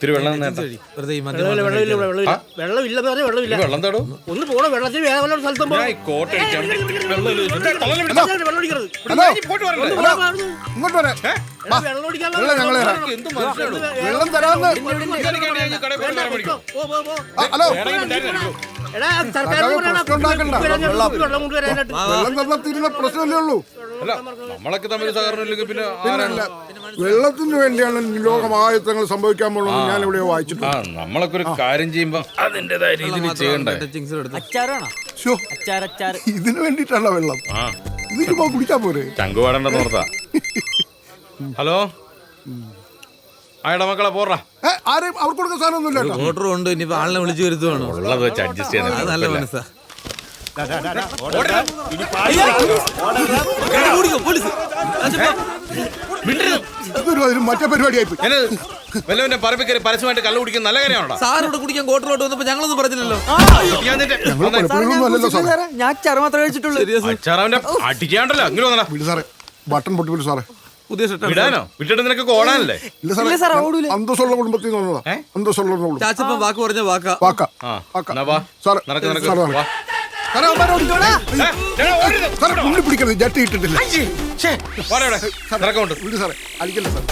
ഇത്തിരി വെള്ളം വെള്ളമില്ല വെള്ളമില്ല വെള്ളം തടോ. ഒന്ന് പോണ? വെള്ളത്തിൽ വേറെ വല്ല സ്ഥലത്തും വെള്ളം തരാന്ന്. പോ, പോ, പോ. ഹലോ. വെള്ളം. തീരുന്ന പ്രശ്നമല്ലേ ഉള്ളൂ. അല്ല നമ്മളൊക്കെ തമ്മിൽ പിന്നെ വെള്ളത്തിന് വേണ്ടിയാണ് ലോകമായത്തങ്ങൾ സംഭവിക്കാൻ പോകുന്നത് ഞാൻ ഇവിടെ വായിച്ചിട്ടുണ്ട്. ആ നമ്മളൊക്കെ ഒരു കാര്യം ചെയ്യുമ്പോ അതിന്റേതായ രീതിയിൽ ചെയ്യണ്ടേ? ശ്ശോ, ഇതിന് വേണ്ടിയിട്ടല്ല വെള്ളം? ആ. ഇത് ചുമ്മാ കുടിച്ചാ പോരെ? ചങ്ക് പാടണ്ടെന്ന് ഓർത്താ ഹലോ? ആയടാ മക്കളെ പോറ ഏ, ആരെയും അവർക്ക് കൊടുക്കുന്ന സാധനമൊന്നുമില്ല കേട്ടോ. ഓർഡർ ഉണ്ട് ഇനിയിപ്പോ ആളിനെ വിളിച്ചു വരുത്തുവാണോ. ഉള്ളത് വെച്ച് അഡ്ജസ്റ്റ് നല്ല മനസ്സാ. മറ്റേ പരിപാടിയായി വല്ലവന്റെ പരസ്യമായിട്ട് കള്ളു കുടിക്കുന്ന നല്ല കാര്യമാണോ സാർ ഇവിടെ കുടിക്കാൻ കോട്ടറോട്ട് വന്നപ്പോ ഞങ്ങളൊന്നും പറഞ്ഞില്ലല്ലോ. ഞാൻ ചറ മാത്രമേ കഴിച്ചിട്ടുള്ളൂ. അടിക്കാണ്ടല്ലോ അങ്ങനെ ബട്ടൺ പൊട്ടി വിളി സാറേ. പുതിയ ഷർട്ട് വിടാനോ? വിട്ടിട്ട് നിനക്ക് ഓടാനല്ലേ? ഇല്ല സാറേ, ഓടൂല. അന്തസ്സുള്ള കുടുംബത്തിൽ നിന്ന് വന്നതാ. അന്തസ്സുള്ള കുടുംബം ചാച്ചപ്പൻ വാക്ക് പറഞ്ഞ? വാക്കാ. വാക്ക. സാറേ നടക്ക് നടക്ക്. ഉള്ളി പിടിക്കരുത്. ജട്ടി ഇട്ടിട്ടില്ല. ശ്ശേ, വാടാ ഇവിടെ. നടക്കമുണ്ട് വിളി സാറേ. അടിക്കല്ലേ സാറേ.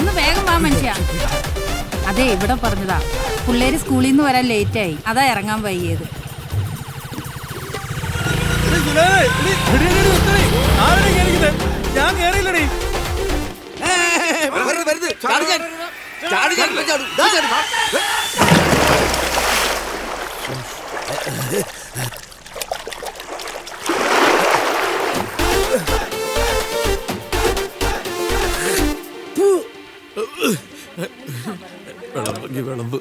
ഒന്ന് വേഗം വാ മനുഷ്യ. അതെ ഇവിടെ പറഞ്ഞതാ. പിള്ളേര് സ്കൂളിൽ നിന്ന് വരാൻ ലേറ്റായി അതാ ഇറങ്ങാൻ വൈകിയത്. ഞാൻ കേറിയില്ലടി വിളമ്പ് വിളമ്പ്.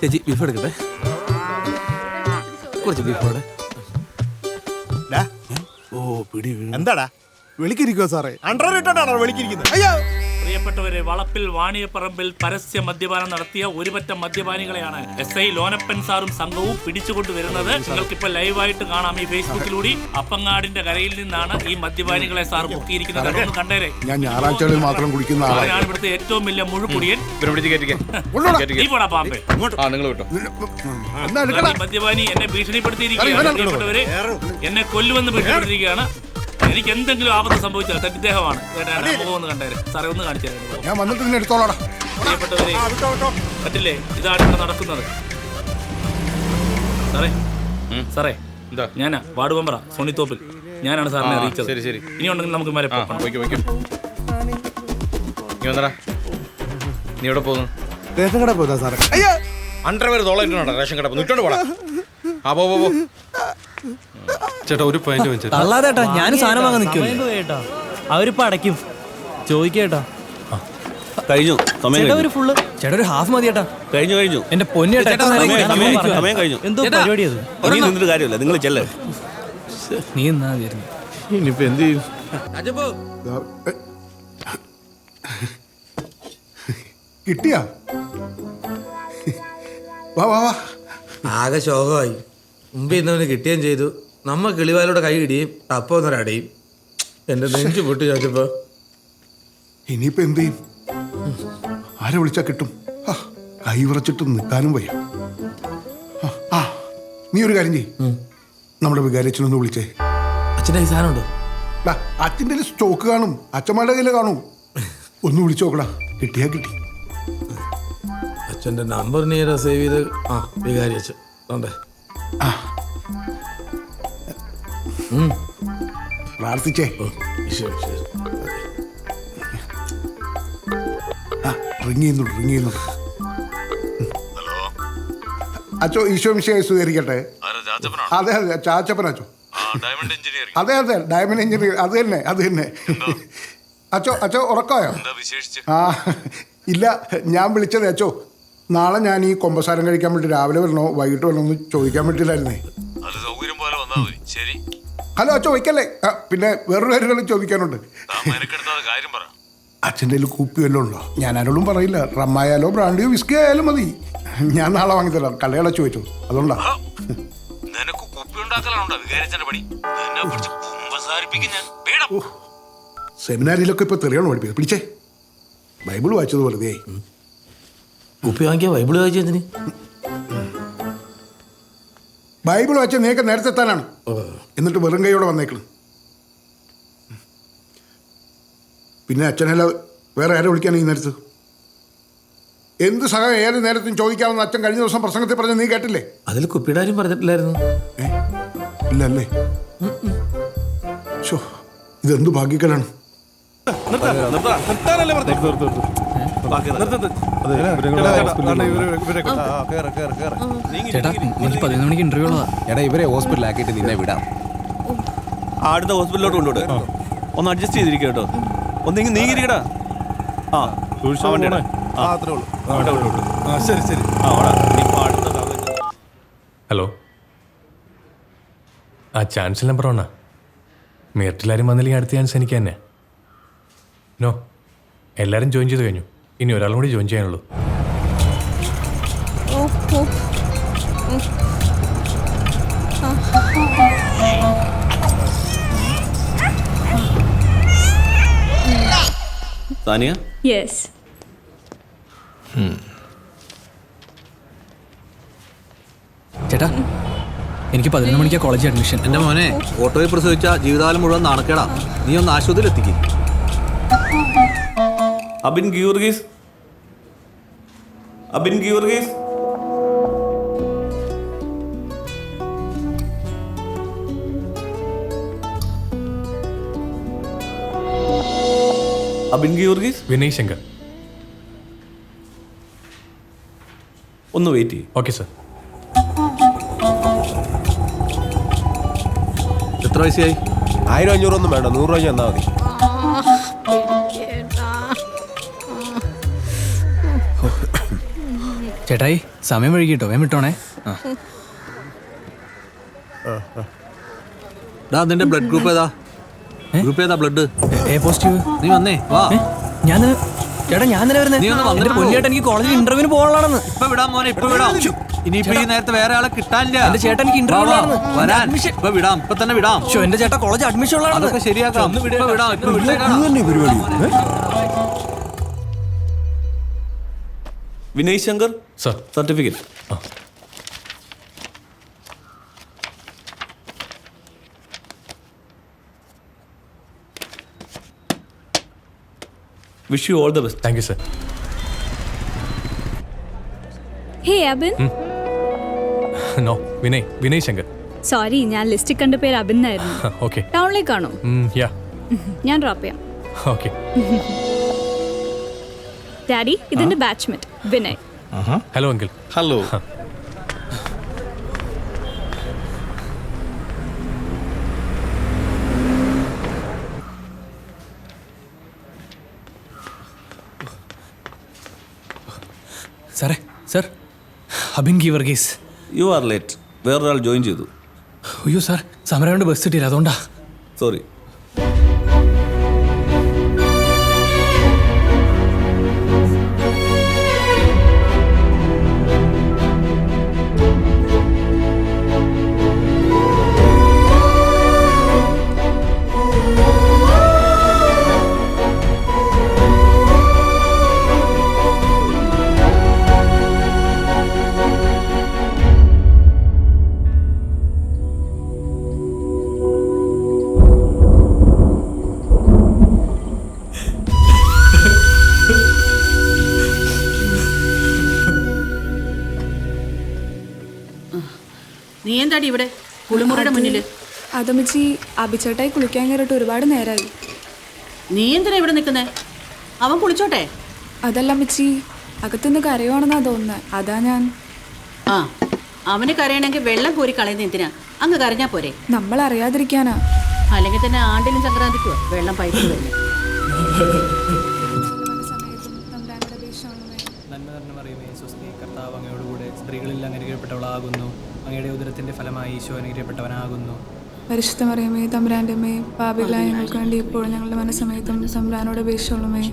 ചേച്ചി ബീഫ് എടുക്കട്ടെ? കുറച്ച് ബീഫ് അവിടെ എന്താടാ? വിളിക്കിരിക്കോ സാറേ. അണ്ടർ ഇട്ടോണ്ടാണോ വിളിക്കിരിക്കുന്നത്? അയ്യോ! പ്രിയപ്പെട്ടവരെ വളപ്പിൽ വാണിയപ്പറമ്പിൽ പരസ്യ മദ്യപാനം നടത്തിയ ഒരുപറ്റം മദ്യപാനികളെയാണ് എസ് ഐ ലോനപ്പൻ സാറും സംഘവും പിടിച്ചുകൊണ്ട് വരുന്നത്. നിങ്ങൾക്കിപ്പോ ലൈവായിട്ട് കാണാം ഈ ഫേസ്ബുക്കിലൂടെ. അപ്പങ്ങാടിന്റെ കരയിൽ നിന്നാണ് ഈ മദ്യപാനികളെ സാർ കുത്തിയിരിക്കുന്നത് അതൊന്ന് കണ്ടേരെ. ഞാൻ ഞായറാഴ്ചകളിൽ മാത്രം കുടിക്കുന്ന അവനാണ് ഇവിടുത്തെ ഏറ്റവും വലിയ മുഴുക്കുടിയൻ പോടാ പാമ്പേ. മദ്യപാനി എന്നെ ഭീഷണിപ്പെടുത്തിയിരിക്കുകയാണ്. പ്രിയപ്പെട്ടവരെ എന്നെ കൊല്ലുമെന്ന് ഭീഷണിപ്പെടുത്തിയിരിക്കുകയാണ്. എനിക്ക് എന്തെങ്കിലും ആപത്ത് സംഭവിച്ചാൽ തെറ്റിദ്ദേഹമാണ് ഇദ്ദേഹമാണ്. മുഖം ഒന്ന് കണ്ടേരെ. സാറേ ഒന്ന് കാണിച്ചു തരാം ഞാൻ വന്നിട്ട് നിന്നെ എടുത്തോളാടാ പ്രിയപ്പെട്ടവരെ പറ്റില്ലേ? ഇതാണ് ഇവിടെ നടക്കുന്നത്. സാറേ സാറേ എന്താ? ഞാനാ വാർഡ് മെമ്പറാ സോണിത്തോപ്പിൽ. ഞാനാണ് സാറിനെ അറിയിച്ചത്. ശരി, ശരി. ഇനി ഉണ്ടെങ്കിൽ നമുക്ക് വയ്ക്കും വയ്ക്കും. നീ വന്നടാ. നീ എവിടെ പോകുന്നു? റേഷൻ കട പോയതാ സാറേ. അയ്യോ! അണ്ടർവെയർ ഇട്ടുണ്ടോ റേഷൻ കട ഇട്ടോണ്ട് പോടാ. ആ പോ പോ പോ. ചേട്ടാ ഒരു പോയിന്റ് വെച്ചു തള്ളാതേട്ടാ ഞാൻ സാധനം വാങ്ങാൻ നിൽക്കും കേട്ടോ. അവരിപ്പോ അടയ്ക്കും. ചോദിക്കേട്ടോ. കഴിഞ്ഞു സമയം ചേട്ടാ ഒരു ഫുള്ള് ചേട്ടാ ഒരു ഹാഫ് മതി ചേട്ടാ കഴിഞ്ഞു കഴിഞ്ഞു. എന്റെ നേരം സമയം- സമയം-. സമയം കഴിഞ്ഞു. എന്തോ പരിപാടി അത് നീ നിന്നിട്ട് കാര്യമില്ല നിങ്ങൾ ചെല്ലേ. നീ എന്നാ വരുന്നു ഇനിയിപ്പോ എന്ത് ചെയ്യും? കിട്ടിയാ? വാ വാ വാ. ആകെ ശോകമായി. മുമ്പ് ഇന്നവന് കിട്ടുകയും ചെയ്തു. നമ്മ കിളിവാലോടെ കൈ ഇടിയും അപ്പൊ ഒന്നൊരടയും എന്റെ നെഞ്ചു പൊട്ടി ചോദിച്ചപ്പോ ഇനിയിപ്പോ എന്ത് ചെയ്യും? ആരെ വിളിച്ചാ കിട്ടും? കൈ വിറച്ചിട്ട് നിൽക്കാനും വയ്യ. ആ, നീ ഒരു കാര്യം ചെയ്യും. നമ്മുടെ ഒന്ന് വിളിച്ചേ. അച്ഛന്റെ കൈ സാധനം ഉണ്ടോ അച്ഛന്റെ സ്റ്റോക്ക് കാണും. അച്ഛന്മാരുടെ കയ്യിൽ കാണും. ഒന്ന് വിളിച്ചു നോക്കടാ. കിട്ടിയാ കിട്ടി. അച്ഛന്റെ നമ്പർ നീ സേവ് ചെയ്ത്. ആ വികാരി അച്ഛൻ. ആ. പ്രാർത്ഥിച്ചേ. ആ റിങ് റിങ് അച്ചോ ഈശോ മിശയെ സ്വീകരിക്കട്ടെ അതെ അതെ ചാച്ചപ്പൻ അച്ചോ. അതെ അതെ ഡയമണ്ട് എഞ്ചിനീയർ അത് തന്നെ അത് തന്നെ. അച്ചോ അച്ചോ ഉറക്കായോ ആ ഇല്ല ഞാൻ വിളിച്ചത് അച്ചോ. നാളെ ഞാൻ ഈ കൊമ്പസാരം കഴിക്കാൻ വേണ്ടി രാവിലെ വരണോ വൈകിട്ട് വരണോ എന്ന് ചോദിക്കാൻ വേണ്ടിയില്ലായിരുന്നേ ഹലോ അച്ഛൻ വയ്ക്കല്ലേ? ആ, പിന്നെ വേറൊരു കാര്യം ചോദിക്കാനുണ്ട്. അച്ഛന്റെ കയ്യിൽ കുപ്പി വല്ലതും ഉണ്ടോ? ഞാൻ ആരോടും പറയില്ല. റമ്മായാലോ ബ്രാൻഡിയോ വിസ്കി ആയാലും മതി. ഞാൻ നാളെ വാങ്ങിത്തരാം. കള്ളയടച്ചു വെച്ചു അതുകൊണ്ടാ. ഉണ്ടാക്കലാണോ വികാരിച്ചന്റെ പണി. എന്നെ പിടിച്ച് കുമ്പസാരിപ്പിക്കും ഞാൻ. വേണം സെമിനാരിയിലൊക്കെ ഇപ്പൊ തെറിയാണ് പഠിപ്പിക്കുന്നത്. പിടിച്ചേ. ബൈബിൾ വായിച്ചതുപോലെ ദേ. കുപ്പി വാങ്ങിയ ബൈബിൾ വായിച്ചതിന് ബൈബിൾ വെച്ച് നിങ്ങൾക്ക് നേരത്തെ എത്താനാണ് എന്നിട്ട് വെറും കൈയോടെ വന്നേക്കണം. പിന്നെ അച്ഛനല്ല വേറെ ആരെ വിളിക്കാൻ ഈ നേരത്ത്? എന്ത് സഹായം ഏത് നേരത്തും ചോദിക്കാമെന്ന് അച്ഛൻ കഴിഞ്ഞ ദിവസം പ്രസംഗത്തിൽ പറഞ്ഞ നീ കേട്ടില്ലേ? അതിൽ കുപ്പിയുടെ കാര്യം പറഞ്ഞിട്ടില്ലായിരുന്നു. ഇല്ലല്ലേ? ഇല്ല അല്ലേ ഷോ ഇതെന്ത് ഭാഗ്യക്കലാണ് നിർത്താനല്ലേ. ചേട്ടാ എനിക്ക് പതിനൊന്ന് മണിക്ക് ഇന്റർവ്യൂ ഉള്ളതാ. എടാ ഇവരെ ഹോസ്പിറ്റലാക്കിയിട്ട് നിന്നെ വിടാം. അടുത്ത ഹോസ്പിറ്റലിലോട്ട് കൊണ്ടുവിട്. ഒന്ന് അഡ്ജസ്റ്റ് ചെയ്തിരിക്കുക കേട്ടോ. ഒന്നെങ്കിൽ നീങ്ങിരിക്കടാ ആ. വണ്ടിയുടെ. ആ. ശരി ശരി. ആ, അടുത്ത ഹലോ. ആ ചാൻസൽ നമ്പർ ഓണാ മെറിറ്റിലാരും വന്നില്ലെങ്കിൽ അടുത്ത ചാൻസ് എനിക്ക് തന്നെ. നോ എല്ലാവരും ജോയിൻ ചെയ്ത് കഴിഞ്ഞു. ഇനി ഒരാളും കൂടി ജോയിൻ ചെയ്യാനുള്ളൂ. സാനിയ? യെസ്. ചേട്ടാ എനിക്ക് പതിനൊന്ന് മണിക്കാ കോളേജ് അഡ്മിഷൻ എന്റെ മോനെ ഓട്ടോയിൽ പ്രസവിച്ച ജീവിതകാലം മുഴുവൻ നാണക്കേടാ. നീ ഒന്ന് ആശുപത്രിയിൽ എത്തിക്കും അബിൻ ഗീവർഗീസ് അബിൻ ഗീവർഗീസ് അബിൻ ഗീവർഗീസ് വിനയ് ശങ്കർ. ഒന്ന് വെയിറ്റ് ചെയ്യും. ഓക്കെ സർ എത്ര വയസ്സായി ആയിരം അഞ്ഞൂറൊന്നും വേണ്ട നൂറ് രൂപ തന്നാൽ മതി. ചേട്ടായി സമയം വഴുകിട്ടോ വേം വിട്ടോണേ. ഡാ നിന്റെ ബ്ലഡ് ഗ്രൂപ്പ് ഏതാ? ഗ്രൂപ്പ് ഏതാ ബ്ലഡ് എ- പോസിറ്റീവ് നീ വന്നേ വാ. ഏ? ഞാൻ ചേട്ടാ ഞാൻ തന്നെ വരുന്നത് നീ ഒന്ന് വന്നിട്ട്. എനിക്ക് കോളേജിൽ ഇന്റർവ്യൂവിന് പോകാനുള്ളതാണെന്ന്. ഇപ്പൊ വിടാം മോനെ ഇപ്പൊ വിടാം. ഇനിയിപ്പോ ഈ നേരത്തെ വേറെ ആളെ കിട്ടാനില്ല. എന്റെ ചേട്ടൻ എനിക്ക് ഇന്റർവ്യൂ. വരാൻ. ഇപ്പൊ വിടാം ഇപ്പൊ തന്നെ വിടാം. ഷോ എന്റെ ചേട്ടാ കോളേജ് അഡ്മിഷൻ അതൊക്കെ ഉള്ളതാണ് ശരിയാക്കാം ഇപ്പൊ വിടാം ഇപ്പൊ വിട്ടേക്കാം. വിനയ് ശങ്കർ സർ. സർട്ടിഫിക്കറ്റ്. ആ. Wish you all the best thank you sir hey Abin no Vinay Vinay Shankar sorry ഞാൻ ലിസ്റ്റിൽ കണ്ട പേര് അബിൻ എന്നായിരുന്നു. ഓക്കെ ടൗണിലേക്കാണോ യാ ഞാൻ ഡ്രോപ്പ് ചെയ്യാം. ഓക്കെ ഡാഡി ഇതിന്റെ batchmate Vinay hello uncle. Hello. സാറേ sir Abin G Varghese. You are late വേറൊരാൾ ജോയിൻ ചെയ്തു. അയ്യോ സാർ സമരം കൊണ്ട് ബസ് കിട്ടിയില്ല അതുകൊണ്ടാ. സോറി നീ എന്താടി ഇവിടെ? കുളിമുറിയുടെ മുന്നിൽ അതമ്മച്ചി അഭിച്ചേട്ടായി കുളിക്കാൻ കയറിയിട്ട് ഒരുപാട് നേരമായി നീ എന്തിനാ ഇവിടെ നിൽക്കുന്നേ? അവൻ കുളിച്ചോട്ടെ? അതല്ല അമ്മച്ചി അകത്തുനിന്ന് കരയുവാണെന്നാ തോന്നുന്നത് അതാ ഞാൻ. ആ അവന് കരയണമെങ്കിൽ വെള്ളം കോരി കളയുന്ന എന്തിനാ? അങ്ങ് കരഞ്ഞാ പോരെ. നമ്മൾ അറിയാതിരിക്കാനാ അല്ലെങ്കിൽ തന്നെ ആണ്ടിലും സംക്രാന്തിക്കോ വെള്ളം പൈപ്പ് തന്നെ നന്മ നിറഞ്ഞ മറിയമേ സ്വസ്തി കർത്താവ് അങ്ങയോടുകൂടെ സ്ത്രീകളിൽ അനുഗ്രഹപ്പെട്ടവളാകുന്നു. അങ്ങയുടെ ഉദരത്തിന്റെ ഫലമായി ഈശോ അനുഗ്രഹപ്പെട്ടവനാകുന്നു. പരിശുദ്ധ മറിയമേ തമ്പുരാന്റെ അമ്മേ പാപികളായ ഞങ്ങൾക്ക് വേണ്ടി ഇപ്പോൾ ഞങ്ങളുടെ മനസ്സമയത്തും തമ്പുരാനോട് അപേക്ഷയുള്ളമേ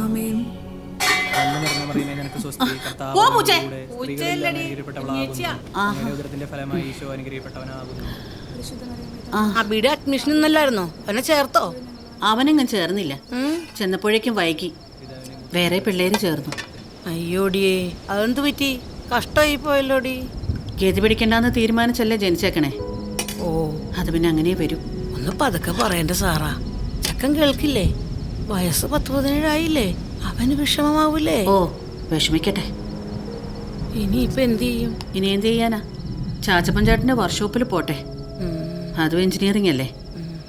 ആമേൻ. അബിയുടെ അഡ്മിഷൻ ഇന്നല്ലായിരുന്നോ? അവനെ ചേർത്തോ? അവനെങ്ങും ചേർന്നില്ല. ചെന്നപ്പോഴേക്കും വൈകി. വേറെ പിള്ളേര് ചേർന്നു. അയ്യോടിയേ. അതെന്ത് പറ്റി? കഷ്ടമായി പോയല്ലോടി. ഗതി പിടിക്കണ്ടെന്ന് തീരുമാനിച്ചല്ലേ ജനിച്ചേക്കണേ? ഓ. അത് പിന്നെ അങ്ങനെ വരും. ഒന്ന് പതുക്കെ പറയണ്ട സാറാ. ചക്കൻ കേൾക്കില്ലേ? വയസ്സ് പത്ത് പതിനേഴായില്ലേ അവന് വിഷമമാവൂലേ? ഓ വിഷമിക്കട്ടെ. ഇനിയിപ്പൊ എന്ത് ചെയ്യും? ഇനി എന്ത് ചെയ്യാനാ? ചാച്ചപ്പൻ ചേട്ടന്റെ വർക്ക്ഷോപ്പിൽ പോട്ടെ. അതും എഞ്ചിനീയറിംഗ് അല്ലേ?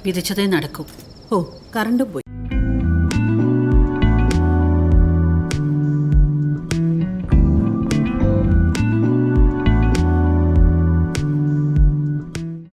വിധിച്ചതേ നടക്കും. ഓ. കറണ്ടും പോയി.